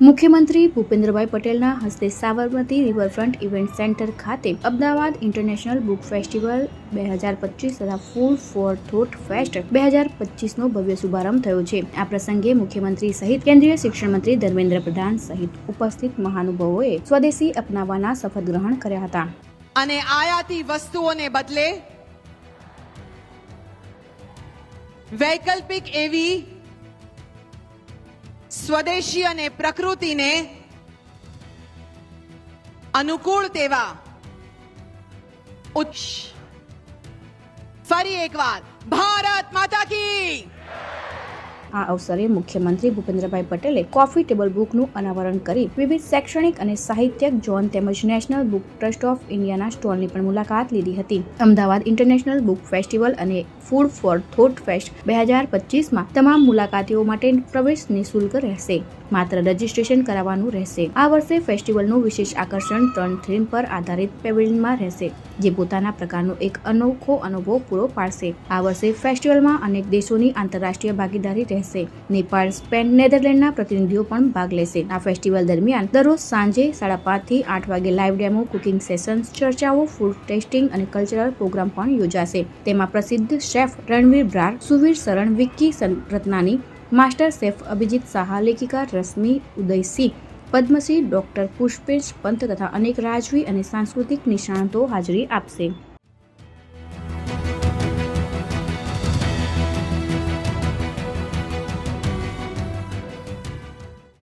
મુખ્યમંત્રી ભૂપેન્દ્રભાઈ પટેલના હસ્તે સાબરમતી રિવરફ્રન્ટ ઇવેન્ટ સેન્ટર ખાતે અમદાવાદ ઇન્ટરનેશનલ બુક ફેસ્ટિવલ બે હજાર પચીસ તથા ફૂડ ફોર થોટ ફેસ્ટ બે હજાર પચીસનો ભવ્ય શુભારંભ થયો છે. આ પ્રસંગે મુખ્યમંત્રી સહિત કેન્દ્રીય શિક્ષણ મંત્રી ધર્મેન્દ્ર પ્રધાન સહિત ઉપસ્થિત મહાનુભાવોએ સ્વદેશી અપનાવવાના શપથ ગ્રહણ કર્યા હતા. અને આયાતી વસ્તુઓને બદલે વૈકલ્પિક એવી સ્વદેશી અને પ્રકૃતિને અનુકૂળ તેવા ઉચ્ચ. ફરી એકવાર ભારત માતા કી. આ અવસરે મુખ્યમંત્રી ભૂપેન્દ્રભાઈ પટેલે કોફી ટેબલ બુકનું અનાવરણ કરી વિવિધ શૈક્ષણિક અને સાહિત્યક ઝોન તેમજ નેશનલ બુક ટ્રસ્ટ ઓફ ઇન્ડિયાના સ્ટોલની પણ મુલાકાત લીધી હતી. અમદાવાદ ઇન્ટરનેશનલ બુક ફેસ્ટિવલ અને ફૂડ ફોર થોટ ફેસ્ટ બે હજાર પચીસમાં તમામ મુલાકાતીઓ માટે પ્રવેશ નિઃશુલ્ક રહેશે. માત્ર રજીસ્ટ્રેશન કરાવવાનું રહેશે. આ વર્ષે ફેસ્ટિવલનું વિશેષ આકર્ષણ ત્રણ થીમ પર આધારિત પેવેલિયનમાં રહેશે, જે પોતાના પ્રકારનો એક અનોખો અનુભવ પૂરો પાડશે. આ વર્ષે ફેસ્ટિવલમાં અનેક દેશોની આંતરરાષ્ટ્રીય ભાગીદારી રહેશે. નેપાળ, સ્પેન, નેધરલેન્ડના પ્રતિનિધિઓ પણ ભાગ લેશે. આ ફેસ્ટિવલ દરમિયાન દરરોજ સાંજે સાડા પાંચથી આઠ વાગે લાઈવ ડેમો, કુકિંગ સેશન્સ, ચર્ચાઓ, ફૂડ ટેસ્ટિંગ અને કલ્ચરલ પ્રોગ્રામ પણ યોજાશે. તેમાં પ્રસિદ્ધ chef Ranveer Brar, Suvir Saran, Vicky Ratnani master chef Abhijit Saha લેખિકા Rashmi Udaysinh, Padmashri doctor Pushpesh Pant તથા અનેક રાજવી અને સાંસ્કૃતિક નિષ્ણાતો હાજરી આપશે.